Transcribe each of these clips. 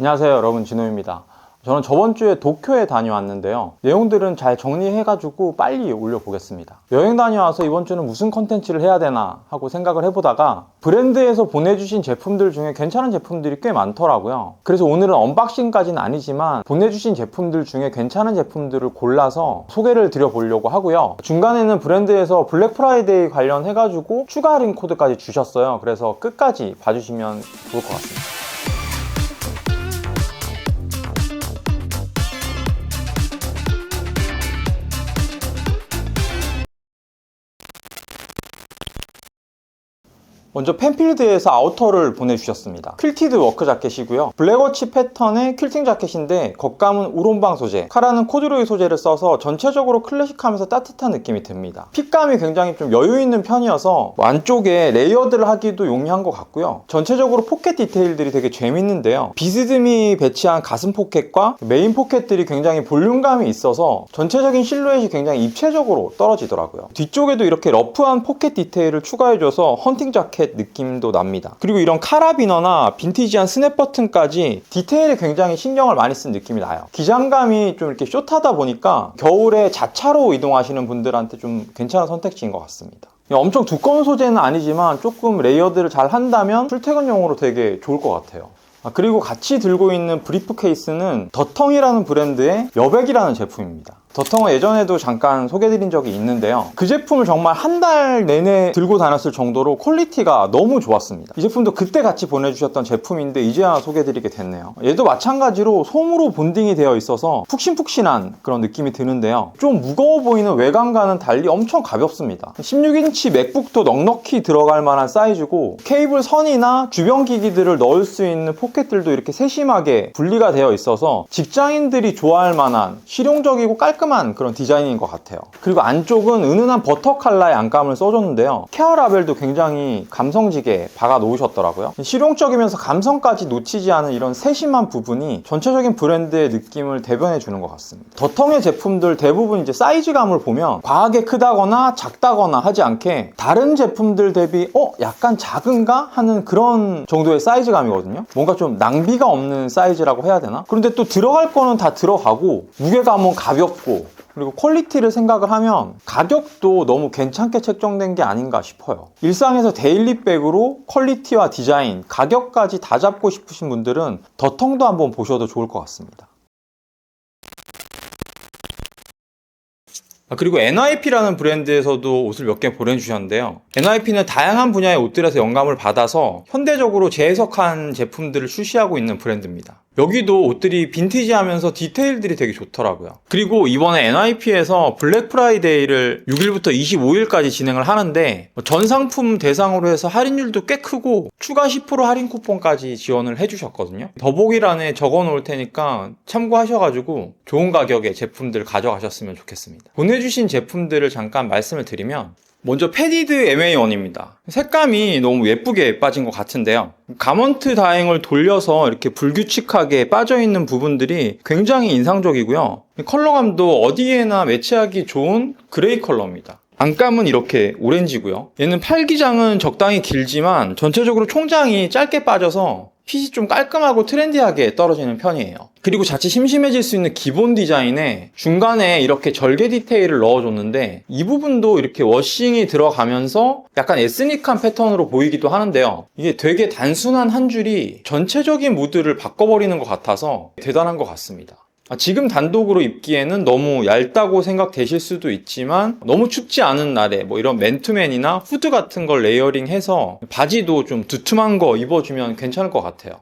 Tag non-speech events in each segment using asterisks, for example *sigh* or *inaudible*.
안녕하세요 여러분. 진호입니다. 저는 저번 주에 도쿄에 다녀왔는데요. 내용들은 잘 정리해가지고 빨리 올려보겠습니다. 여행 다녀와서 이번 주는 무슨 컨텐츠를 해야 되나 하고 생각을 해보다가 브랜드에서 보내주신 제품들 중에 괜찮은 제품들이 꽤 많더라고요. 그래서 오늘은 언박싱까지는 아니지만 보내주신 제품들 중에 괜찮은 제품들을 골라서 소개를 드려보려고 하고요. 중간에는 브랜드에서 블랙 프라이데이 관련해가지고 추가 할인 코드까지 주셨어요. 그래서 끝까지 봐주시면 좋을 것 같습니다 먼저 펜필드에서 아우터를 보내주셨습니다. 퀼티드 워크 자켓이고요. 블랙워치 패턴의 퀼팅 자켓인데 겉감은 우론방 소재, 카라는 코드로이 소재를 써서 전체적으로 클래식하면서 따뜻한 느낌이 듭니다. 핏감이 굉장히 좀 여유 있는 편이어서 뭐 안쪽에 레이어드를 하기도 용이한 것 같고요. 전체적으로 포켓 디테일들이 되게 재밌는데요. 비스듬히 배치한 가슴 포켓과 메인 포켓들이 굉장히 볼륨감이 있어서 전체적인 실루엣이 굉장히 입체적으로 떨어지더라고요. 뒤쪽에도 이렇게 러프한 포켓 디테일을 추가해줘서 헌팅 자켓 느낌도 납니다. 그리고 이런 카라비너나 빈티지한 스냅 버튼까지 디테일에 굉장히 신경을 많이 쓴 느낌이 나요. 기장감이 좀 이렇게 숏하다 보니까 겨울에 자차로 이동하시는 분들한테 좀 괜찮은 선택지인 것 같습니다. 엄청 두꺼운 소재는 아니지만 조금 레이어드를 잘 한다면 출퇴근용으로 되게 좋을 것 같아요. 아, 그리고 같이 들고 있는 브리프 케이스는 더텅이라는 브랜드의 여백이라는 제품입니다. 더텅은 예전에도 잠깐 소개드린 적이 있는데요. 그 제품을 정말 한 달 내내 들고 다녔을 정도로 퀄리티가 너무 좋았습니다. 이 제품도 그때 같이 보내주셨던 제품인데 이제야 소개드리게 됐네요. 얘도 마찬가지로 솜으로 본딩이 되어 있어서 푹신푹신한 그런 느낌이 드는데요. 좀 무거워 보이는 외관과는 달리 엄청 가볍습니다. 16인치 맥북도 넉넉히 들어갈 만한 사이즈고 케이블 선이나 주변 기기들을 넣을 수 있는 포켓들도 이렇게 세심하게 분리가 되어 있어서 직장인들이 좋아할 만한 실용적이고 깔끔한 그런 디자인인 것 같아요. 그리고 안쪽은 은은한 버터 컬러의 안감을 써줬는데요. 케어 라벨도 굉장히 감성지게 박아 놓으셨더라고요. 실용적이면서 감성까지 놓치지 않은 이런 세심한 부분이 전체적인 브랜드의 느낌을 대변해 주는 것 같습니다. 더텅의 제품들 대부분 이제 사이즈감을 보면 과하게 크다거나 작다거나 하지 않게 다른 제품들 대비 어 약간 작은가 하는 그런 정도의 사이즈감이거든요. 뭔가 좀 낭비가 없는 사이즈라고 해야 되나? 그런데 또 들어갈 거는 다 들어가고 무게감은 가볍고 그리고 퀄리티를 생각을 하면 가격도 너무 괜찮게 책정된 게 아닌가 싶어요. 일상에서 데일리백으로 퀄리티와 디자인, 가격까지 다 잡고 싶으신 분들은 더텅도 한번 보셔도 좋을 것 같습니다. 아, 그리고 NYP라는 브랜드에서도 옷을 몇 개 보내주셨는데요. NYP는 다양한 분야의 옷들에서 영감을 받아서 현대적으로 재해석한 제품들을 출시하고 있는 브랜드입니다. 여기도 옷들이 빈티지하면서 디테일들이 되게 좋더라고요. 그리고 이번에 NYP에서 블랙 프라이데이를 6일부터 25일까지 진행을 하는데 전 상품 대상으로 해서 할인율도 꽤 크고 추가 10% 할인 쿠폰까지 지원을 해주셨거든요. 더보기란에 적어 놓을 테니까 참고하셔가지고 좋은 가격에 제품들 가져가셨으면 좋겠습니다. 보내주신 제품들을 잠깐 말씀을 드리면 먼저 패디드 MA1입니다. 색감이 너무 예쁘게 빠진 것 같은데요. 가먼트 다행을 돌려서 이렇게 불규칙하게 빠져있는 부분들이 굉장히 인상적이고요. 컬러감도 어디에나 매치하기 좋은 그레이 컬러입니다. 안감은 이렇게 오렌지고요. 얘는 팔기장은 적당히 길지만 전체적으로 총장이 짧게 빠져서 핏이 좀 깔끔하고 트렌디하게 떨어지는 편이에요. 그리고 자칫 심심해질 수 있는 기본 디자인에 중간에 이렇게 절개 디테일을 넣어줬는데 이 부분도 이렇게 워싱이 들어가면서 약간 에스닉한 패턴으로 보이기도 하는데요. 이게 되게 단순한 한 줄이 전체적인 무드를 바꿔버리는 것 같아서 대단한 것 같습니다. 아, 지금 단독으로 입기에는 너무 얇다고 생각되실 수도 있지만 너무 춥지 않은 날에 뭐 이런 맨투맨이나 후드 같은 걸 레이어링해서 바지도 좀 두툼한 거 입어주면 괜찮을 것 같아요.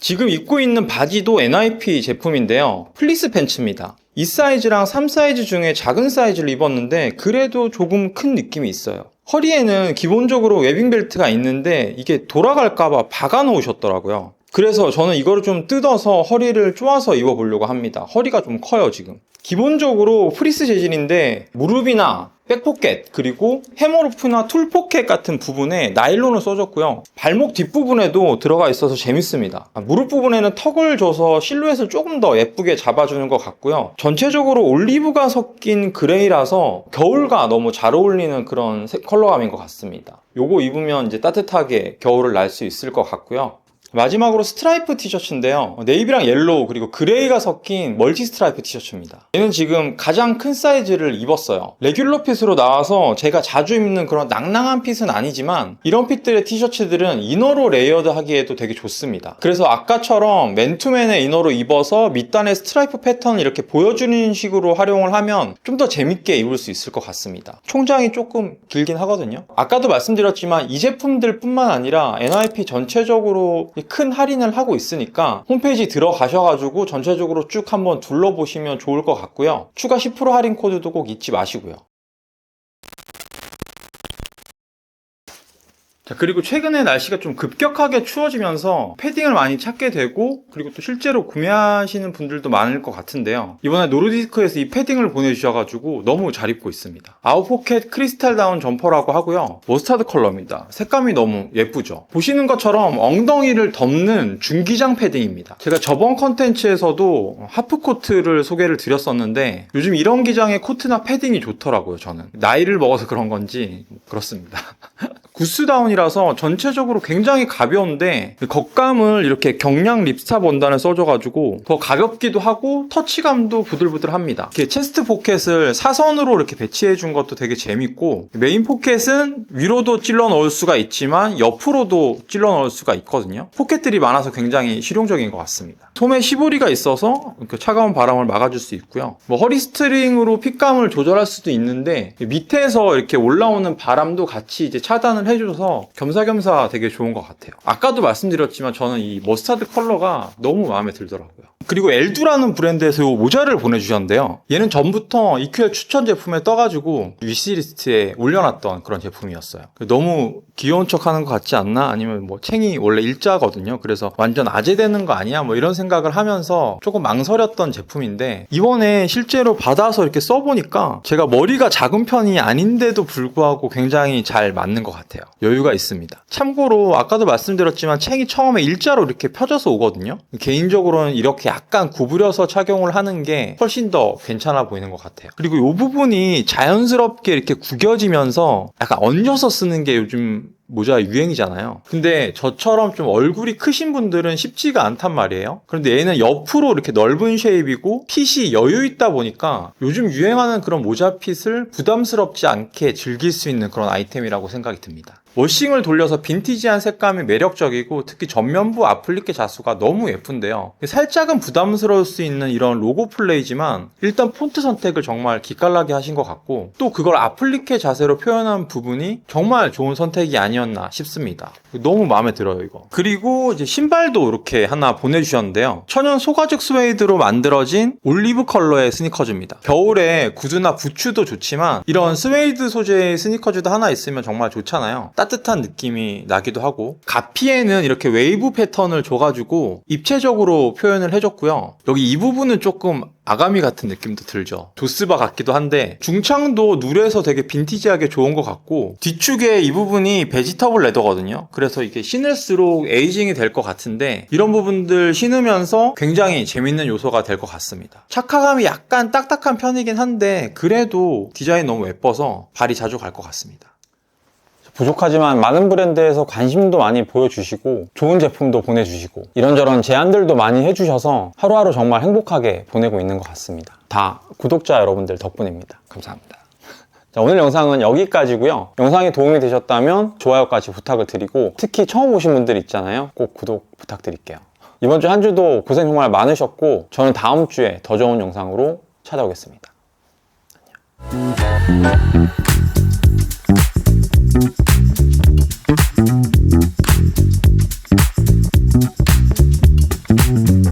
지금 입고 있는 바지도 NIP 제품인데요. 플리스 팬츠입니다. 이 사이즈랑 3 사이즈 중에 작은 사이즈를 입었는데 그래도 조금 큰 느낌이 있어요. 허리에는 기본적으로 웨빙 벨트가 있는데 이게 돌아갈까봐 박아 놓으셨더라고요. 그래서 저는 이거를 좀 뜯어서 허리를 쪼아서 입어보려고 합니다. 허리가 좀 커요, 지금. 기본적으로 프리스 재질인데 무릎이나 백포켓 그리고 헤머루프나 툴포켓 같은 부분에 나일론을 써줬고요. 발목 뒷부분에도 들어가 있어서 재밌습니다. 아, 무릎 부분에는 턱을 줘서 실루엣을 조금 더 예쁘게 잡아주는 것 같고요. 전체적으로 올리브가 섞인 그레이라서 겨울과 너무 잘 어울리는 그런 색- 컬러감인 것 같습니다. 요거 입으면 이제 따뜻하게 겨울을 날 수 있을 것 같고요. 마지막으로 스트라이프 티셔츠인데요. 네이비랑 옐로우 그리고 그레이가 섞인 멀티 스트라이프 티셔츠입니다. 얘는 지금 가장 큰 사이즈를 입었어요. 레귤러 핏으로 나와서 제가 자주 입는 그런 낭낭한 핏은 아니지만 이런 핏들의 티셔츠들은 이너로 레이어드 하기에도 되게 좋습니다. 그래서 아까처럼 맨투맨의 이너로 입어서 밑단의 스트라이프 패턴을 이렇게 보여주는 식으로 활용을 하면 좀 더 재밌게 입을 수 있을 것 같습니다. 총장이 조금 길긴 하거든요. 아까도 말씀드렸지만 이 제품들 뿐만 아니라 NYP 전체적으로 큰 할인을 하고 있으니까 홈페이지 들어가셔가지고 전체적으로 쭉 한번 둘러보시면 좋을 것 같고요. 추가 10% 할인 코드도 꼭 잊지 마시고요. 자, 그리고 최근에 날씨가 좀 급격하게 추워지면서 패딩을 많이 찾게 되고, 그리고 또 실제로 구매하시는 분들도 많을 것 같은데요. 이번에 노르디스크에서 이 패딩을 보내주셔가지고 너무 잘 입고 있습니다. 아웃포켓 크리스탈 다운 점퍼라고 하고요. 머스타드 컬러입니다. 색감이 너무 예쁘죠? 보시는 것처럼 엉덩이를 덮는 중기장 패딩입니다. 제가 저번 컨텐츠에서도 하프코트를 소개를 드렸었는데, 요즘 이런 기장의 코트나 패딩이 좋더라고요, 저는. 나이를 먹어서 그런 건지, 그렇습니다. *laughs* 구스다운이라서 전체적으로 굉장히 가벼운데 겉감을 이렇게 경량 립스탑 원단을 써줘가지고 더 가볍기도 하고 터치감도 부들부들합니다. 이렇게 체스트 포켓을 사선으로 이렇게 배치해 준 것도 되게 재밌고 메인 포켓은 위로도 찔러 넣을 수가 있지만 옆으로도 찔러 넣을 수가 있거든요. 포켓들이 많아서 굉장히 실용적인 것 같습니다. 소매 시보리가 있어서 이렇게 차가운 바람을 막아줄 수 있고요. 뭐 허리 스트링으로 핏감을 조절할 수도 있는데 밑에서 이렇게 올라오는 바람도 같이 이제 차단을 해줘서 겸사겸사 되게 좋은 것 같아요. 아까도 말씀드렸지만 저는 이 머스타드 컬러가 너무 마음에 들더라고요. 그리고 엘두라는 브랜드에서 이 모자를 보내주셨는데요. 얘는 전부터 EQL 추천 제품에 떠가지고 위시리스트에 올려놨던 그런 제품이었어요. 너무 귀여운 척 하는 것 같지 않나? 아니면 뭐 챙이 원래 일자거든요. 그래서 완전 아재되는 거 아니야? 뭐 이런 생각을 하면서 조금 망설였던 제품인데 이번에 실제로 받아서 이렇게 써보니까 제가 머리가 작은 편이 아닌데도 불구하고 굉장히 잘 맞는 것 같아요. 여유가 있습니다. 참고로 아까도 말씀드렸지만 챙이 처음에 일자로 이렇게 펴져서 오거든요. 개인적으로는 이렇게 약간 구부려서 착용을 하는 게 훨씬 더 괜찮아 보이는 것 같아요. 그리고 이 부분이 자연스럽게 이렇게 구겨지면서 약간 얹어서 쓰는 게 요즘 모자 유행이잖아요. 근데 저처럼 좀 얼굴이 크신 분들은 쉽지가 않단 말이에요. 그런데 얘는 옆으로 이렇게 넓은 쉐입이고 핏이 여유 있다 보니까 요즘 유행하는 그런 모자 핏을 부담스럽지 않게 즐길 수 있는 그런 아이템이라고 생각이 듭니다. 워싱을 돌려서 빈티지한 색감이 매력적이고 특히 전면부 아플리케 자수가 너무 예쁜데요. 살짝은 부담스러울 수 있는 이런 로고 플레이지만 일단 폰트 선택을 정말 기깔나게 하신 것 같고 또 그걸 아플리케 자세로 표현한 부분이 정말 좋은 선택이 아니었나 싶습니다. 너무 마음에 들어요 이거. 그리고 이제 신발도 이렇게 하나 보내주셨는데요. 천연 소가죽 스웨이드로 만들어진 올리브 컬러의 스니커즈입니다. 겨울에 구두나 부츠도 좋지만 이런 스웨이드 소재의 스니커즈도 하나 있으면 정말 좋잖아요. 따 뜻한 느낌이 나기도 하고 가피에는 이렇게 웨이브 패턴을 줘가지고 입체적으로 표현을 해줬고요. 여기 이 부분은 조금 아가미 같은 느낌도 들죠. 조스바 같기도 한데 중창도 누래서 되게 빈티지하게 좋은 것 같고 뒤축에 이 부분이 베지터블 레더거든요. 그래서 이게 신을수록 에이징이 될 것 같은데 이런 부분들 신으면서 굉장히 재밌는 요소가 될 것 같습니다. 착화감이 약간 딱딱한 편이긴 한데 그래도 디자인 너무 예뻐서 발이 자주 갈 것 같습니다. 부족하지만 많은 브랜드에서 관심도 많이 보여주시고 좋은 제품도 보내주시고 이런저런 제안들도 많이 해주셔서 하루하루 정말 행복하게 보내고 있는 것 같습니다. 다 구독자 여러분들 덕분입니다. 감사합니다. *laughs* 자, 오늘 영상은 여기까지고요. 영상이 도움이 되셨다면 좋아요까지 부탁을 드리고 특히 처음 오신 분들 있잖아요. 꼭 구독 부탁드릴게요. 이번 주 한 주도 고생 정말 많으셨고 저는 다음 주에 더 좋은 영상으로 찾아오겠습니다. 안녕.